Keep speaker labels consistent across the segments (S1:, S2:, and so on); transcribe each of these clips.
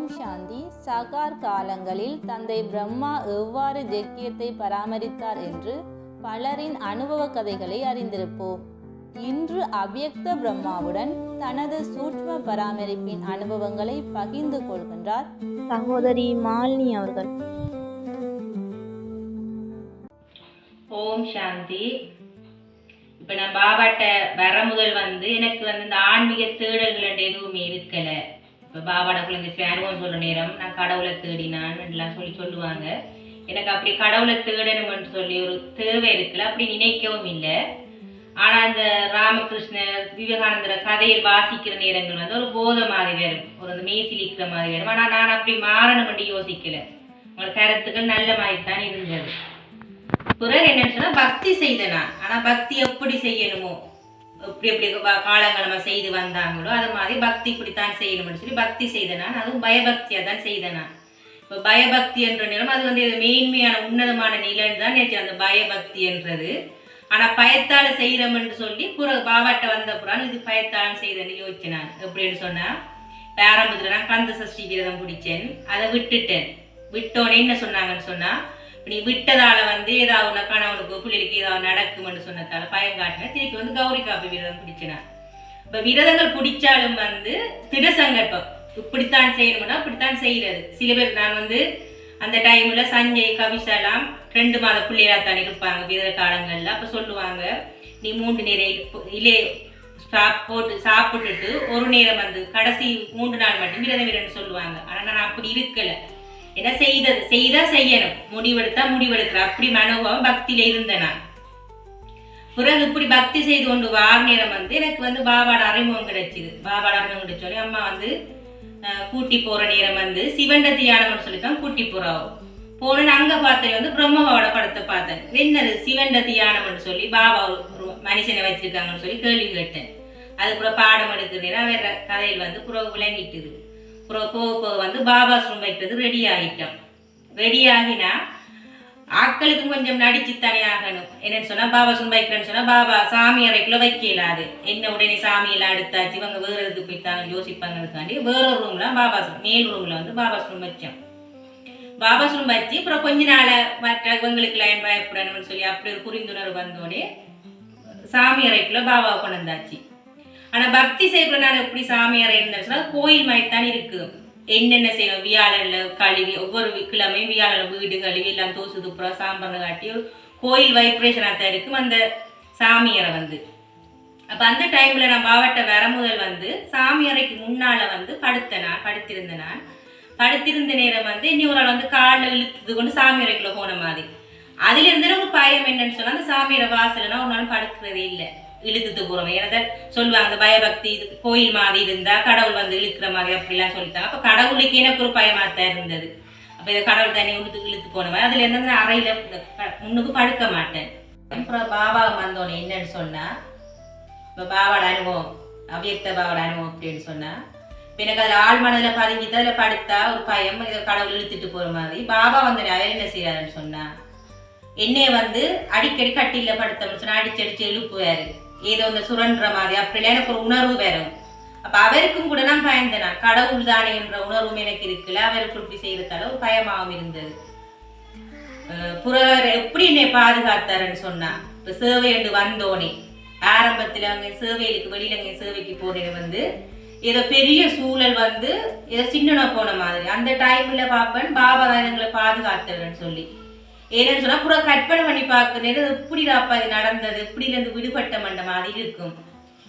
S1: ஓம் சாந்தி சகார் காலங்களில் தந்தை பிரம்மா எவ்வாறு ஜக்கியத்தை பராமரித்தார் என்று பலரின் அனுபவ கதைகளை அறிந்திருப்போம். இன்று அவ்யக்த பிரம்மாவுடன் தனது சூட்ச்ம பராமரிப்பின் அனுபவங்களை பகிர்ந்து கொள்கின்றார் சகோதரி மாலினி அவர்கள்.
S2: ஓம் சாந்தி இப்போ நான் பாபாட்ட வர முதல் வந்து எனக்கு வந்து இந்த ஆன்மீக தேடல்கள் எதுவுமே இருக்கலை. இப்போ பாபாட குழந்தை அனுபவம் சொல்ற நேரம் நான் கடவுளை தேடினான் எல்லாம் சொல்லி சொல்லுவாங்க. எனக்கு அப்படி கடவுளை தேடணும்னு சொல்லி ஒரு தேவை இருக்குல்ல அப்படி நினைக்கவும் இல்லை. ஆனால் அந்த ராமகிருஷ்ணர் விவேகானந்தர கதையில் வாசிக்கிற நேரங்கள் வந்து ஒரு போதை மாதிரி வரும். ஒரு அந்த மேசிலிக்கிற மாதிரி வரும். ஆனால் நான் அப்படி மாறணும்னு யோசிக்கலை. உங்களோட கருத்துக்கள் நல்ல மாதிரி தான் இருந்தது. பிறகு என்னன்னு சொன்னால் பக்தி செய்தனா? ஆனால் பக்தி எப்படி செய்யணுமோ? எப்படி எப்படி காலங்களமாக செய்து வந்தாங்களோ அது மாதிரி பக்தி இப்படித்தான் செய்யணும்னு சொல்லி பக்தி செய்தனா அதுவும் பயபக்தியாக தான் செய்தனா இப்போ பயபக்தி என்ற நிலம் அது வந்து இது மேன்மையான உன்னதமான நிலைன்னு தான் நேற்று அந்த பயபக்தி என்றது. ஆனால் பயத்தால் செய்கிறோம்னு சொல்லி புற பாவாட்ட வந்த புறான் இது பயத்தாலும் செய்தேன்னு யோசிச்சேன். நான் எப்படின்னு சொன்னால் இப்ப நான் கந்த சஷ்டி விரதம் பிடிச்சேன். அதை விட்டுட்டேன். விட்டோன்னே என்ன சொன்னாங்கன்னு சொன்னால் நீ விட்டதால வந்து ஏதாவது உன கணவனுக்கு பிள்ளைகளுக்கு ஏதாவது நடக்கும்னு சொன்னதால பயம் காட்டினேன் திருப்பி வந்து கௌரி காப்பி விரதம் பிடிச்சினார். இப்போ விரதங்கள் பிடிச்சாலும் வந்து திடசங்கல்பம். இப்படித்தான் செய்யணும்னா இப்படித்தான் செய்யறது. சில பேர் நான் வந்து அந்த டைம்ல சஞ்சய் கவிசாலாம் ரெண்டு மாத பிள்ளைகளா தான் இருப்பாங்க விரத காலங்கள்ல. அப்ப சொல்லுவாங்க நீ மூன்று நேரம் இலே போட்டு சாப்பிட்டுட்டு ஒரு நேரம் வந்து கடைசி மூன்று நாள் மட்டும் விரதம் விரன்னு சொல்லுவாங்க. ஆனா நான் அப்படி இருக்கலை. என்ன செய்தது? செய்தா செய்யணும். முடிவெடுத்தா முடிவெடுக்கிற அப்படி மனோபாவம் பக்தியில இருந்தேன். நான் பிறகு இப்படி பக்தி செய்து கொண்டு வார நேரம் வந்து எனக்கு வந்து பாபாட அறிமுகம் கிடைச்சிது. பாபாட அறிமுகம் கிடைச்சோடனே அம்மா வந்து கூட்டி போற நேரம் வந்து சிவண்ட தியானம்னு சொல்லி தான் கூட்டி போறாவோ. போனேன்னு அங்க பார்த்தேன். வந்து பிரம்மபாவோட படத்தை பார்த்தேன். என்னது? சிவண்ட தியானம்னு சொல்லி பாபா ஒரு மனுஷனை வச்சிருக்காங்கன்னு சொல்லி கேள்வி கேட்டேன். அதுக்கப்புறம் பாடம் எடுக்கிற வேற கதையில் வந்து புறவு விளங்கிட்டுது. போக போக வந்து பாபாஸ்ரூம் வைக்கிறது ரெடி ஆகிட்டோம் ரெடி ஆகினா ஆட்களுக்கும் கொஞ்சம் நடிச்சு தானே ஆகணும். என்னன்னு சொன்னா பாபாஸ்ரூம் வைக்கிறேன்னு சொன்னால் பாபா சாமி அறைக்குள்ள வைக்க இயலாது. என்ன உடனே சாமியெல்லாம் எடுத்தாச்சு இவங்க வேறு இதுக்கு போய்த்தாங்க யோசிப்பாங்கிறதுக்காண்டி வேற ஒரு ரூம்ல பாபா மேல் ரூம்ல வந்து பாபா ஸ்ரூம் வச்சோம். பாபாஸ்ரூம் வச்சு அப்புறம் கொஞ்ச நாளை மற்ற இவங்களுக்கு லைன் பயப்படணும்னு சொல்லி அப்படி ஒரு புரிந்துணர்வு வந்தோடனே சாமி அறைக்குள்ள பாபாவை கொண்டு வந்தாச்சு. ஆனால் பக்தி செய்யக்குள்ள நான் எப்படி சாமியாரை அறை இருந்தேன்னு கோயில் மாதிரி தான் இருக்கு. என்னென்ன செய்யணும்? வியாழனில் கழுவி ஒவ்வொரு கிழமையும் வியாழன்ல வீடு கழுவி எல்லாம் தோசு துப்புறம் சாம்பார் காட்டி ஒரு கோயில் வைப்ரேஷனாக தான் இருக்கும் அந்த சாமி வந்து. அப்போ அந்த டைமில் நான் மாவட்ட வர முதல் வந்து சாமியாரைக்கு முன்னால் வந்து படுத்த நான் படுத்திருந்த நான் படுத்திருந்த நேரம் வந்து இனி ஒரு ஆள் வந்து காலில் இழுத்தது கொண்டு சாமி போன மாதிரி. அதுலேருந்து ஒரு பயம் என்னன்னு சொன்னால் அந்த சாமி வாசலைனா ஒரு நாள் படுக்கிறதே இல்லை. இழுத்துட்டு போறவன் ஏன்னா சொல்லுவாங்க அந்த பயபக்தி இது கோயில் மாதிரி இருந்தா கடவுள் வந்து இழுக்கிற மாதிரி அப்படிலாம் சொல்லிட்டாங்க. அப்ப கடவுளுக்கு எனக்கு ஒரு பயமாத்தான் இருந்தது? அப்ப இதை கடவுள் தண்ணி இழுத்து இழுத்து போனவன். அதுல இருந்து அறையில முன்னுக்கு படுக்க மாட்டேன். அப்புறம் பாபா வந்தோடனே என்னன்னு சொன்னா இப்ப பாபாவோட அனுபவம் அவ்யக்த பாபாவோட அனுபவம் அப்படின்னு சொன்னா இப்போ எனக்கு அதில் ஆள் மனதில் பதுங்கிட்டு அதில் படுத்தா ஒரு பயம் இதை கடவுள் இழுத்துட்டு போற மாதிரி. பாபா வந்து அவர் என்ன செய்யறாருன்னு சொன்னா என்னைய வந்து அடிக்கடி கட்டில படுத்தோம்னு சொன்னால் அடிச்சு அடிச்சு எழுப்புவாரு. ஏதோ இந்த சுரன்ற மாதிரி அப்படிலாம் எனக்கு ஒரு உணர்வு வரும். அப்ப அவருக்கும் கூட நான் பயந்தேன். கடவுள் தானே என்ற உணர்வும் எனக்கு இருக்குல்ல அவருக்கு இப்படி செய்யறதால ஒரு பயமாகவும் இருந்தது. புறவர் எப்படி என்னை பாதுகாத்தாருன்னு சொன்னா இப்ப சேவை என்று வந்தோனே ஆரம்பத்துல அங்க சேவைகளுக்கு வெளியில அங்க சேவைக்கு போனது வந்து ஏதோ பெரிய சூழல் வந்து ஏதோ சின்னனா போன மாதிரி. அந்த டைம்ல பாப்பேன் பாபா தான் எங்களை பாதுகாத்தாருன்னு சொல்லி. ஏன்னு சொன்னால் புற கற்பனை பண்ணி பார்க்கறது எப்படிடாப்பா இது நடந்தது. எப்படி விடுபட்ட மண்ட மாதிரி இருக்கும்.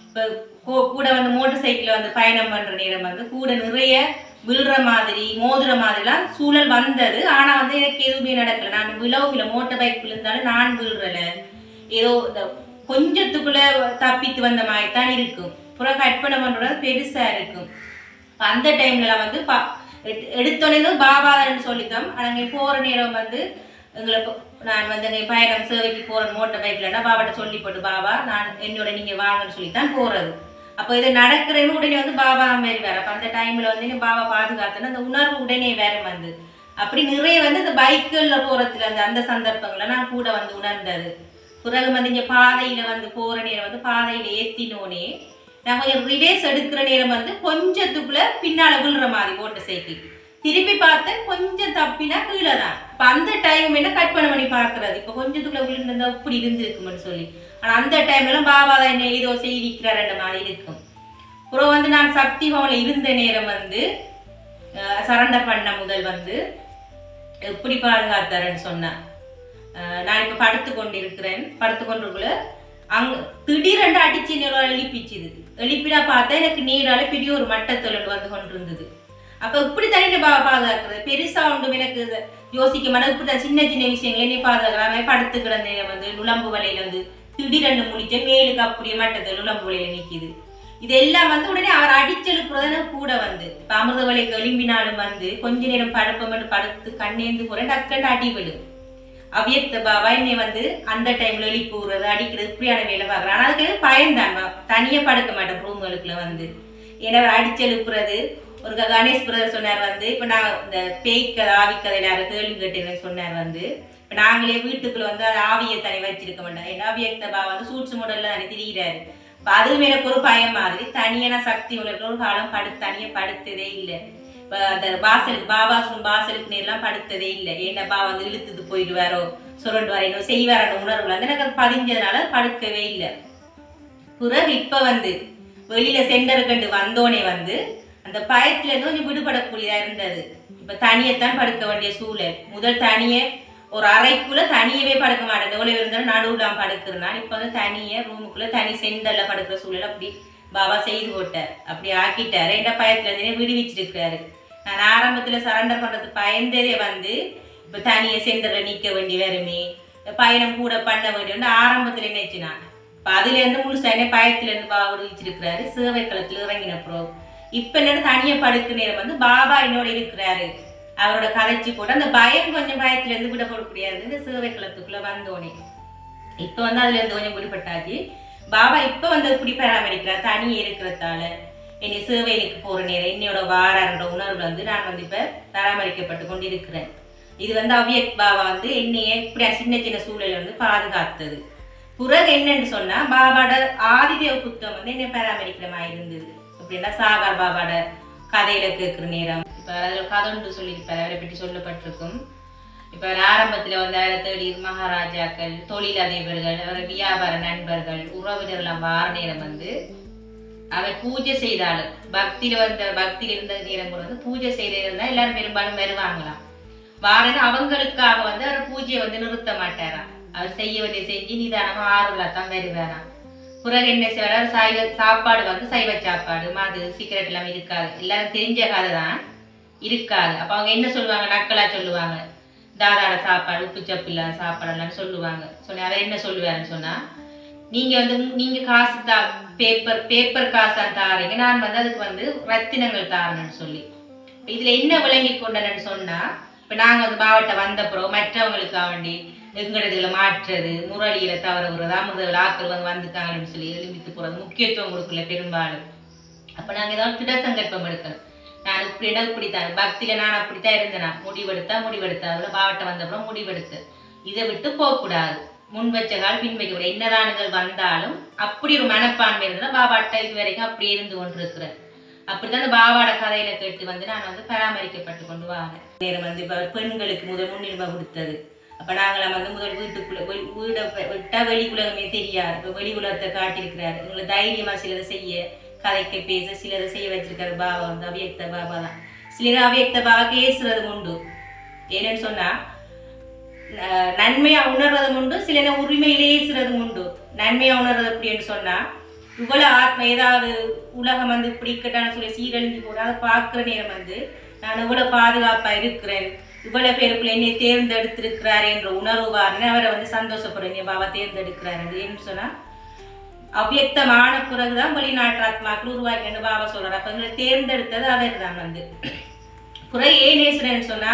S2: இப்போ கூட வந்து மோட்டர் சைக்கிளில் வந்து பயணம் பண்ணுற நேரம் வந்து கூட நிறைய விழுற மாதிரி மோதுற மாதிரிலாம் சூழல் வந்தது. ஆனால் வந்து எனக்கு எதுவுமே நடக்கல. நான் விழவும் இல்லை மோட்டர் பைக் விழுந்தாலும் நான் விழுறல. ஏதோ இந்த கொஞ்சத்துக்குள்ள தப்பித்து வந்த மாதிரி தான் இருக்கும். புற கற்பனை பண்ணுறது பெருசாக இருக்கும். அந்த டைம்லலாம் வந்து பா- எடுத்தோடனே பாபான்னு சொல்லித்தோம் ஆனால் போகிற நேரம் வந்து எங்களை நான் வந்து எங்கள் பயணம் சேவைக்கு போகிற மோட்டர் பைக்லன்னா பாபாட்ட சொல்லி போட்டு பாபா நான் என்னோட நீங்கள் வாங்கன்னு சொல்லி தான் போகிறது அப்போ இது நடக்கிறேன்னு உடனே வந்து பாபா மாரி வேற. அப்போ அந்த டைமில் வந்து எங்கள் பாபா பாதுகாத்தேன்னு அந்த உணர்வு உடனே வேற வந்து. அப்படி நிறைய வந்து இந்த பைக்கில் போகிறதுல அந்த அந்த சந்தர்ப்பங்களை நான் கூட வந்து உணர்ந்தது. பிறகு வந்து இங்கே பாதையில் வந்து போகிற நேரம் வந்து பாதையில் ஏற்றினோனே நான் கொஞ்சம் ரிவேஸ் எடுக்கிற நேரம் வந்து கொஞ்சத்துக்குள்ளே பின்னால் விழுற மாதிரி ஓட்டு சைக்கிள் திருப்பி பார்த்தேன் கொஞ்சம் தப்பினா கீழே தான். இப்போ அந்த டைம் என்ன கட் பண்ண பண்ணி பார்க்கறது? இப்போ கொஞ்சத்துக்குள்ள விழுந்திருந்தா இப்படி இருந்திருக்கும்னு சொல்லி. ஆனால் அந்த டைம்லாம் பாபா தான் என்ன ஏதோ செய்விக்கிறாருன்ற மாதிரி இருக்கும். அப்புறம் வந்து நான் சக்தி பவனில் இருந்த நேரம் வந்து சரண்டர் பண்ண முதல் வந்து எப்படி பாதுகாத்தாருன்னு சொன்னேன் அஹ் நான் இப்போ படுத்து கொண்டு இருக்கிறேன் படுத்து கொண்டிருக்குள்ள அங்க திடீரெண்டு அடிச்சு எழுப்பிச்சுது எழுப்பினா பார்த்தா எனக்கு நீரால பெரிய ஒரு மட்டத்தொழில் வந்து கொண்டிருந்தது. அப்ப இப்படி தண்ணி பா பாதுகாக்கிறது? பெருசா ஒன்றும் எனக்கு யோசிக்க மாட்டேன். இப்படி சின்ன சின்ன விஷயங்களை நீ பாதுகாக்கிறாங்க படுத்து கிடந்த வந்து நுழம்பு வலையில வந்து திடீரென்று முடிச்ச மேலுக்கு அப்படியே மாட்டது நுழம்பு வலையில நிக்குது. இதெல்லாம் வந்து உடனே அவர் அடிச்செழுப்புறதுன்னு கூட வந்து. இப்ப அமிர்த வலைக்கு எழும்பினாலும் வந்து கொஞ்ச நேரம் படுப்பமென்று படுத்து கண்ணேந்து போற டக்குன்னு அடி விடும் அவ்வியக்த பாபா வந்து அந்த டைம்ல எழுப்பிடுறது அடிக்கிறது இப்படியான வேலை பார்க்குறேன் ஆனால் அதுக்கு பயன்தான் தனியா படுக்க மாட்டேன் ரூம்களுக்குள்ள வந்து. ஏன்னா அவர் அடிச்சு எழுப்புறது ஒரு கணேஷ் பிரதர் சொன்னார் வந்து இப்போ நான் இந்த பேய் கதை ஆவி கதை நேரம் கேள்வி கேட்டேன்னு சொன்னார் வந்து. இப்போ நாங்களே வீட்டுக்குள்ள வந்து அது ஆவியை தனி வச்சிருக்க மாட்டோம். ஏன்னா அவ்வியக்த பாபா வந்து சூட்சு முடல்ல தானே திரிகிறாரு இப்போ அதுவும் எனக்கு ஒரு பயம் மாதிரி தனியான சக்தி உள்ள ஒரு காலம் படு தனியாக படுத்ததே இல்லை. இப்போ அந்த வாசலுக்கு பாபா சும் வாசலுக்கு நேரெல்லாம் படுத்ததே இல்லை. என்னப்பா பா வந்து இழுத்துட்டு போயிடுவாரோ சுரண்டு வரையணும் செய்வாரோ உணர்வு வந்து எனக்கு அது பதிஞ்சதுனால படுக்கவே இல்லை. பிறகு இப்போ வந்து வெளியில சென்டர் கண்டு வந்தோனே வந்து அந்த பயத்துல இருந்து கொஞ்சம் விடுபடக்கூடியதா இருந்தது. இப்ப தனியத்தான் படுக்க வேண்டிய சூழல். முதல் தனியே ஒரு அறைக்குள்ள தனியவே படுக்க மாட்டேன். எவ்வளவு இருந்தாலும் நடுவுல படுக்கிறேன். இப்ப வந்து தனியே ரூமுக்குள்ள தனி சென்டர்ல படுக்கிற சூழல் அப்படி பாபா செய்து போட்டார். அப்படி ஆக்கிட்டார். என்ற பயத்துல இருந்தே விடுவிச்சிருக்கிறாரு. நான் ஆரம்பத்துல சரண்டர் பண்ணுறது பயந்ததே வந்து இப்ப தனியை செந்தல்ல நிக்க வேண்டி வருமே பயணம் கூட பண்ண வேண்டிய ஆரம்பத்துல நினைச்சு நான். இப்ப அதுல இருந்து முழுசா என்ன பயத்துல இருந்து பாபா விடுவிச்சிருக்கிறாரு. சேவை களத்துல இறங்கின அப்புறம் இப்ப என்னோட தனியா படுக்க நேரம் வந்து பாபா என்னோட இருக்கிறாரு. அவரோட கதைச்சு போட்டு அந்த பயம் கொஞ்சம் பயத்துல இருந்து விடப்படக்கூடியது இந்த சேவை களத்துக்குள்ள வந்தோடனே இப்ப வந்து அதுல இருந்து கொஞ்சம் விடுபட்டாச்சு. பாபா இப்ப வந்து இப்படி பராமரிக்கிறார். தனியே இருக்கிறதால. என்னை சேவையிலுக்கு போற நேரம் என்னையோட வாரோட உணர்வு வந்து நான் வந்து இப்ப பராமரிக்கப்பட்டு கொண்டு இருக்கிறேன் இது வந்து அவ்வியக் பாபா வந்து என்னைய இப்படி சின்ன சின்ன சூழல வந்து பாதுகாத்தது. பிறகு என்னன்னு சொன்னா பாபாட ஆதிதேவ குத்தம் வந்து என்னை பராமரிக்கிற மாதிரி இருந்தது. அப்படின்னா சாகர் பாபாட கதையில கேட்குற நேரம். இப்போ அதில் கதை ஒன்று சொல்லியிருப்பார் அவரை பற்றி சொல்லப்பட்டிருக்கும். இப்போ ஆரம்பத்தில் வந்து அவரை தேடி மகாராஜாக்கள் தொழிலதிபர்கள் அவரை வியாபார நண்பர்கள் உறவினர்லாம் வார நேரம் வந்து அவர் பூஜை செய்தாலும் பக்தியில் வந்த பக்தியில் இருந்த நேரம் கூட வந்து பூஜை செய்திருந்தா எல்லாரும் பெரும்பாலும் வருவாங்களாம். வாரன்னு அவங்களுக்காக வந்து அவர் பூஜையை வந்து நிறுத்த மாட்டாராம். அவர் செய்ய வேண்டிய செஞ்சு நிதானமாக ஆர்வலாக தான் வருவாராம். பிறகு என்ன செய்வார் சைவ சாப்பாடு வந்து சைவ சாப்பாடு. மது சீக்கிரட் எல்லாம் இருக்காது. எல்லாரும் தெரிஞ்ச கதை தான் இருக்காது. அப்போ அவங்க என்ன சொல்லுவாங்க? நக்கலா சொல்லுவாங்க. தாதாட சாப்பாடு உப்பு சப்பு இல்லாத சாப்பாடெல்லாம் சொல்லுவாங்க. சொன்ன அவர் என்ன சொல்லுவாருன்னு சொன்னா நீங்க வந்து நீங்கள் நீங்க காசு தா பேப்பர் பேப்பர் காசா தாரீங்க. நான் வந்து அதுக்கு வந்து ரத்தினங்கள் தாரணும்னு சொல்லி. இதில் இதுல என்ன விளங்கி கொண்டனன்னு சொன்னா இப்ப நாங்க வந்து மாவட்டம் வந்தப்புறம் மற்றவங்களுக்காக வேண்டி எங்களதுல மாற்றுறது முரளியில தவற விடுறது அமிர்தவில் ஆக்கள் வந்து வந்துட்டாங்கன்னு சொல்லி எலும்பித்து போறது முக்கியத்துவம் கொடுக்கல பெரும்பாலும். அப்ப நாங்க ஏதாவது திட சங்கல்பம் எடுக்கணும். நான் இப்படி இப்படித்தான் பக்தியில நான் அப்படித்தான் இருந்தேனா? முடிவெடுத்தா முடிவெடுத்தா அதுல மாவட்டம் வந்தப்புறம் முடிவெடுத்து. இதை விட்டு போகக்கூடாது. முன் வச்ச கால் பின் வைக்க கூடாது. என்னதானுகள் வந்தாலும் அப்படி ஒரு மனப்பான்மை இருந்தா பாபாட்ட இது வரைக்கும் அப்படி இருந்து கொண்டிருக்கிறேன் அப்படிதான் அந்த பாபாட கதையில கேட்டு வந்து நான் வந்து பராமரிக்கப்பட்டு கொண்டு வாங்க நேரம் வந்து பெண்களுக்கு முதல் முன்னுரிமை கொடுத்தது. அப்போ நாங்களாம் வந்து முதல் வீட்டுக்குள்ளே வெளி- வீடை விட்டால் வெளி உலகமே தெரியாது. இப்போ வெளி உலகத்தை காட்டியிருக்கிறாரு. எங்களை தைரியமாக சிலதை செய்ய கதைக்க பேச சிலதை செய்ய வச்சிருக்காரு பாபா வந்து அவ்வியக்த பாபா தான். சிலர் அவ்வியக்த பாபா பேசுறது உண்டு. ஏன்னு சொன்னால் நன்மையாக உணர்வதும் உண்டு சில உரிமையிலே ஏசுறதும் உண்டு. நன்மையாக உணர்றது அப்படின்னு சொன்னால் இவ்வளவு ஆத்மா ஏதாவது உலகம் வந்து பிடிக்கட்டான சொல்லி சீரழிஞ்சு போட அதை பார்க்குற நேரம் வந்து நான் இவ்வளவு பாதுகாப்பா இருக்கிறேன் இவ்வளவு பேருக்குள்ள என்னை தேர்ந்தெடுத்திருக்கிறார் என்ற உணர்வுவாருன்னு அவரை வந்து சந்தோஷப்படுறீங்க பாபா தேர்ந்தெடுக்கிறாரு ஏன்னு சொன்னா அவ்வக்தமான பிறகுதான் வெளிநாட்டு ஆத்மாக்கள் உருவாக்கின்னு பாபா சொல்கிறார் அப்போ எங்களை தேர்ந்தெடுத்தது அவர் தான் வந்து. குறை ஏன் நேசுறேன்னு சொன்னா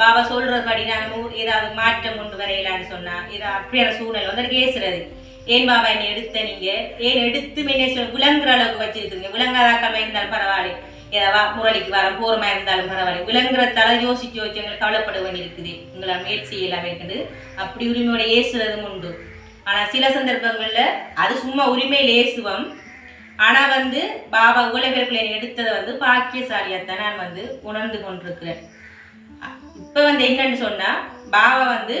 S2: பாபா சொல்றபடி நாங்க நூறு ஏதாவது மாற்றம் கொண்டு வரையலான்னு சொன்னா ஏதாவது அப்படியான சூழ்நிலை வந்து எனக்கு ஏசுறது ஏன் பாபா என்னை எடுத்த நீங்க? ஏன் எடுத்து என்ன சொல்ல விளங்குற அளவுக்கு வச்சிருக்கீங்க விளங்காதாக்கமா இருந்தாலும் பரவாயில்ல. முரளிக்கு வர போறமா இருந்தாலும் பரவாயில்ல. விளங்குறதால யோசிச்சு யோசிச்சு எங்களுக்கு கவலைப்பட வேண்டியிருக்குது. உங்களை முயற்சி இல்லாம இருக்குது அப்படி உரிமையோட ஏசுறதும் உண்டு. ஆனா சில சந்தர்ப்பங்கள்ல அது சும்மா உரிமையில் ஏசுவோம். ஆனால் வந்து பாபா உலகிற்குள்ள எடுத்ததை வந்து பாக்கியசாலியாத்தான் நான் வந்து உணர்ந்து கொண்டிருக்கிறேன். இப்போ வந்து என்னன்னு சொன்னா பாபா வந்து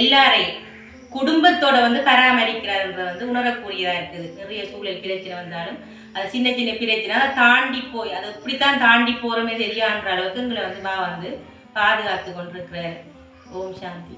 S2: எல்லாரையும் குடும்பத்தோட வந்து பராமரிக்கிறாருன்றத வந்து உணரக்கூடியதா இருக்குது. நிறைய சூழல் பிரச்சனை வந்தாலும் அது சின்ன சின்ன பிரச்சனை அதை தாண்டி போய் அது இப்படித்தான் தாண்டி போகிறோமே தெரியான்ற அளவுக்கு எங்களை வந்து பாபா வந்து பாதுகாத்து கொண்டிருக்கிறாரு. ஓம் சாந்தி.